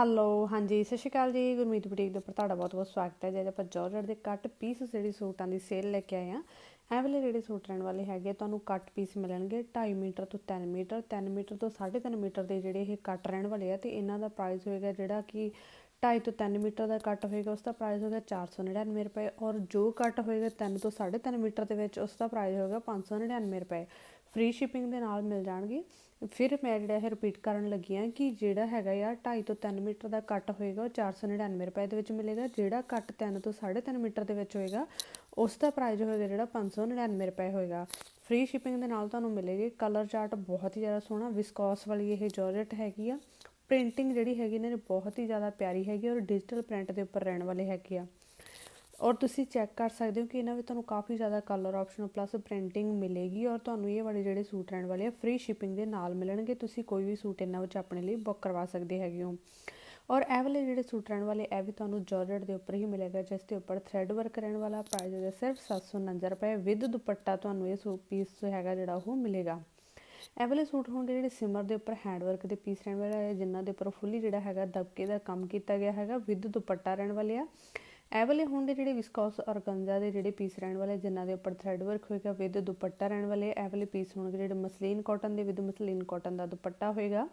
Hello, ਹਾਂਜੀ, ਸਤਿ ਸ਼੍ਰੀ ਅਕਾਲ ਜੀ। ਗੁਰਮੀਤ ਬੁਟੀਕ ਦੇ ਉੱਪਰ ਤੁਹਾਡਾ ਬਹੁਤ-ਬਹੁਤ ਸਵਾਗਤ ਹੈ। ਜੇ ਆਪਾਂ ਜਾਰਜਟ ਦੇ ਕੱਟ ਪੀਸ ਜਿਹੜੀ ਸੂਟਾਂ ਦੀ ਸੇਲ ਲੈ ਕੇ ਆਏ ਆ ਐ ਵਾਲੇ ਜਿਹੜੇ ਸੂਟ ਰਹਿਣ ਵਾਲੇ ਹੈਗੇ, ਤੁਹਾਨੂੰ ਕੱਟ ਪੀਸ ਮਿਲਣਗੇ 2.5 ਮੀਟਰ ਤੋਂ 3 ਮੀਟਰ 3 ਮੀਟਰ ਤੋਂ 3.5 ਮੀਟਰ ਦੇ ਜਿਹੜੇ ਇਹ ਕੱਟ ਰਹਿਣ ਵਾਲੇ ਆ, ਤੇ ਇਹਨਾਂ ਦਾ ਪ੍ਰਾਈਸ ਹੋਏਗਾ ਜਿਹੜਾ ਕਿ 2.5 ਤੋਂ 3 ਮੀਟਰ ਦਾ ਕੱਟ ਹੋਏਗਾ, ਉਸ ਦਾ ਪ੍ਰਾਈਸ ਹੋਗਾ 499 ਰੁਪਏ, ਔਰ ਜੋ ਕੱਟ ਹੋਏਗਾ 3 ਤੋਂ 3.5 ਮੀਟਰ ਦੇ ਵਿੱਚ, ਉਸ ਦਾ ਪ੍ਰਾਈਸ ਹੋਗਾ 599 ਰੁਪਏ। ਫ੍ਰੀ ਸ਼ਿਪਿੰਗ ਦੇ ਨਾਲ ਮਿਲ ਜਾਣਗੇ। ਫਿਰ ਮੈਂ ਜਿਹੜਾ ਇਹ ਰਿਪੀਟ ਕਰਨ ਲੱਗੀ ਆ ਕਿ ਜਿਹੜਾ ਹੈਗਾ ਆ 2.5 ਤੋਂ 3 ਮੀਟਰ ਦਾ ਕੱਟ ਹੋਏਗਾ, ਉਹ 499 ਰੁਪਏ ਦੇ ਵਿੱਚ ਮਿਲੇਗਾ। ਜਿਹੜਾ ਕੱਟ 3 ਤੋਂ 3.5 ਮੀਟਰ ਦੇ ਵਿੱਚ ਹੋਏਗਾ, ਉਸ ਦਾ ਪ੍ਰਾਈਸ ਹੋਏਗਾ ਜਿਹੜਾ 599 ਰੁਪਏ ਹੋਏਗਾ। ਫ੍ਰੀ ਸ਼ਿਪਿੰਗ ਦੇ ਨਾਲ ਤੁਹਾਨੂੰ ਮਿਲੇਗੀ ਕਲਰ ਚਾਰਟ ਬਹੁਤ ਹੀ ਜ਼ਿਆਦਾ ਸੋਹਣਾ ਵਿਸਕੋਸ ਵਾਲੀ ਇਹ ਜਾਰਜਟ ਹੈਗੀ ਆ। ਪ੍ਰਿੰਟਿੰਗ ਜਿਹੜੀ ਹੈਗੀ ਇਹਨਾਂ ਨੇ ਬਹੁਤ ਹੀ ਜ਼ਿਆਦਾ ਪਿਆਰੀ ਹੈਗੀ ਔਰ ਡਿਜੀਟਲ ਪ੍ਰਿੰਟ ਦੇ ਉੱਪਰ ਰਹਿਣ ਵਾਲੇ ਹੈਗੇ ਆ। ਔਰ ਤੁਸੀਂ ਚੈੱਕ ਕਰ ਸਕਦੇ ਹੋ ਕਿ ਇਹਨਾਂ ਵਿੱਚ ਤੁਹਾਨੂੰ ਕਾਫੀ ਜ਼ਿਆਦਾ ਕਲਰ ਆਪਸ਼ਨ ਪਲੱਸ ਪ੍ਰਿੰਟਿੰਗ ਮਿਲੇਗੀ ਔਰ ਤੁਹਾਨੂੰ ਇਹ ਵਾਲੇ ਜਿਹੜੇ ਸੂਟ ਰਹਿਣ ਵਾਲੇ ਆ ਫ੍ਰੀ ਸ਼ਿਪਿੰਗ ਦੇ ਨਾਲ ਮਿਲਣਗੇ। ਤੁਸੀਂ ਕੋਈ ਵੀ ਸੂਟ ਇਹਨਾਂ ਵਿੱਚ ਆਪਣੇ ਲਈ ਬੁੱਕ ਕਰਵਾ ਸਕਦੇ ਹੈਗੇ ਹੋ। ਔਰ ਇਹ ਵਾਲੇ ਜਿਹੜੇ ਸੂਟ ਰਹਿਣ ਵਾਲੇ, ਇਹ ਵੀ ਤੁਹਾਨੂੰ ਜਾਰਜਟ ਦੇ ਉੱਪਰ ਹੀ ਮਿਲੇਗਾ, ਜਿਸ ਦੇ ਉੱਪਰ ਥ੍ਰੈਡ ਵਰਕ ਰਹਿਣ ਵਾਲਾ ਪ੍ਰਾਈਸ ਹੈ ਸਿਰਫ 749 ਰੁਪਏ। ਵਿਦ ਦੁਪੱਟਾ ਤੁਹਾਨੂੰ ਇਹ ਸੂਟ ਪੀਸ ਹੈਗਾ ਜਿਹੜਾ ਉਹ ਮਿਲੇਗਾ। ਇਹ ਵਾਲੇ ਸੂਟ ਹੋਣਗੇ ਜਿਹੜੇ ਸਿਮਰ ਦੇ ਉੱਪਰ ਹੈਂਡ ਵਰਕ ਦੇ ਪੀਸ ਰਹਿਣ ਵਾਲੇ ਆ, ਜਿਨ੍ਹਾਂ ਦੇ ਉੱਪਰ ਫੁੱਲੀ ਜਿਹੜਾ ਹੈਗਾ ਦਬਕੇ ਦਾ ਕੰਮ ਕੀਤਾ ਗਿਆ ਹੈਗਾ ਵਿਦ ਦੁਪੱਟਾ ਰਹਿਣ ਵਾਲੇ ਆ। ਇਹ ਵਾਲੇ ਹੋਣਗੇ ਜਿਹੜੇ ਵਿਸਕੋਸ ਔਰਗੰਜ਼ਾ ਦੇ ਜਿਹੜੇ ਪੀਸ ਰਹਿਣ ਵਾਲੇ, ਜਿਨ੍ਹਾਂ ਦੇ ਉੱਪਰ ਥ੍ਰੈਡ ਵਰਕ ਹੋਏਗਾ ਵਿਦ ਦੁਪੱਟਾ ਰਹਿਣ ਵਾਲੇ, ਇਹ ਵਾਲੇ ਪੀਸ ਹੋਣਗੇ ਜਿਹੜੇ ਮਸਲੀਨ ਕਾਟਨ ਦੇ ਵਿਦ ਮਸਲੀਨ ਕਾਟਨ ਦਾ ਦੁਪੱਟਾ ਹੋਏਗਾ।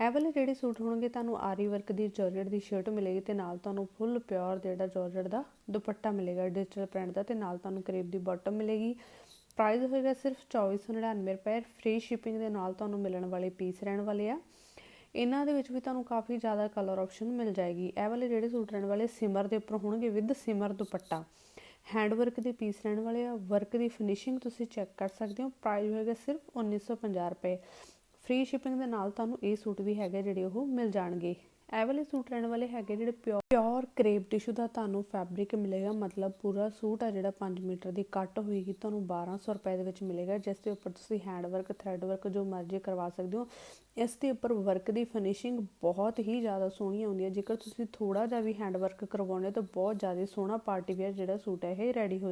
ਇਹ ਵਾਲੇ ਜਿਹੜੇ ਸੂਟ ਹੋਣਗੇ, ਤੁਹਾਨੂੰ ਆਰੀ ਵਰਕ ਦੀ ਜਾਰਜਟ ਦੀ ਸ਼ਰਟ ਮਿਲੇਗੀ ਤੇ ਨਾਲ ਤੁਹਾਨੂੰ ਫੁੱਲ ਪਿਓਰ ਜਿਹੜਾ ਜਾਰਜਟ ਦਾ ਦੁਪੱਟਾ ਮਿਲੇਗਾ ਡਿਜੀਟਲ ਪ੍ਰਿੰਟ ਦਾ, ਤੇ ਨਾਲ ਤੁਹਾਨੂੰ ਕਰੇਪ ਦੀ ਬਾਟਮ ਮਿਲੇਗੀ। ਪ੍ਰਾਈਸ ਹੋਏਗਾ ਸਿਰਫ 2499 ਰੁਪਏ ਫ੍ਰੀ ਸ਼ਿਪਿੰਗ ਦੇ ਨਾਲ ਤੁਹਾਨੂੰ ਮਿਲਣ ਵਾਲੇ ਪੀਸ ਰਹਿਣ ਵਾਲੇ ਆ। ਇਹਨਾਂ ਦੇ ਵਿੱਚ ਵੀ ਤੁਹਾਨੂੰ ਕਾਫੀ ਜ਼ਿਆਦਾ ਕਲਰ ਆਪਸ਼ਨ ਮਿਲ ਜਾਏਗੀ। ਇਹ ਵਾਲੇ ਜਿਹੜੇ ਸੂਟ ਰਹਿਣ ਵਾਲੇ ਸਿਮਰ ਦੇ ਉੱਪਰ ਹੋਣਗੇ with shimmer dupatta. Hand work ਦੇ ਪੀਸ ਰਹਿਣ ਵਾਲੇ ਆ। ਵਰਕ ਦੀ ਫਿਨਿਸ਼ਿੰਗ ਤੁਸੀਂ ਚੈੱਕ ਕਰ ਸਕਦੇ ਹੋ। ਪ੍ਰਾਈਸ ਹੋਏਗਾ ਸਿਰਫ 1950 ਰੁਪਏ। ਫ੍ਰੀ ਸ਼ਿਪਿੰਗ ਦੇ ਨਾਲ ਤੁਹਾਨੂੰ ਇਹ ਸੂਟ ਵੀ ਹੈਗੇ ਜਿਹੜੇ ਉਹ ਮਿਲ ਜਾਣਗੇ। ਇਹ ਵਾਲੇ ਸੂਟ ਰਹਿਣ ਵਾਲੇ ਹੈਗੇ ਜਿਹੜੇ ਪਿਓਰ ਪਿਓਰ ਕਰੇਪ ਟਿਸ਼ੂ ਦਾ ਤੁਹਾਨੂੰ ਫੈਬਰਿਕ ਮਿਲੇਗਾ, ਮਤਲਬ ਪੂਰਾ ਸੂਟ ਆ ਜਿਹੜਾ 5 ਮੀਟਰ ਦੀ ਕੱਟ ਹੋਏਗੀ, ਤੁਹਾਨੂੰ 1200 ਰੁਪਏ ਦੇ ਵਿੱਚ ਮਿਲੇਗਾ, ਜਿਸ ਦੇ ਉੱਪਰ ਤੁਸੀਂ ਹੈਂਡ ਵਰਕ ਥ੍ਰੈਡ ਵਰਕ ਜੋ ਮਰਜ਼ੀ ਕਰਵਾ ਸਕਦੇ ਹੋ, ਇਸ ਦੇ ਉੱਪਰ ਵਰਕ ਦੀ ਫਿਨਿਸ਼ਿੰਗ ਬਹੁਤ ਹੀ ਜ਼ਿਆਦਾ ਸੋਹਣੀ ਆਉਂਦੀ ਹੈ। ਜੇਕਰ ਤੁਸੀਂ ਥੋੜਾ ਜਿਹਾ ਵੀ ਹੈਂਡ ਵਰਕ ਕਰਵਾਉਂਦੇ ਹੋ ਤਾਂ ਬਹੁਤ ਜ਼ਿਆਦਾ ਸੋਹਣਾ ਪਾਰਟੀ ਵੇਅਰ ਜਿਹੜਾ ਸੂਟ ਹੈ, ਇਹ ਰੈਡੀ ਹੋ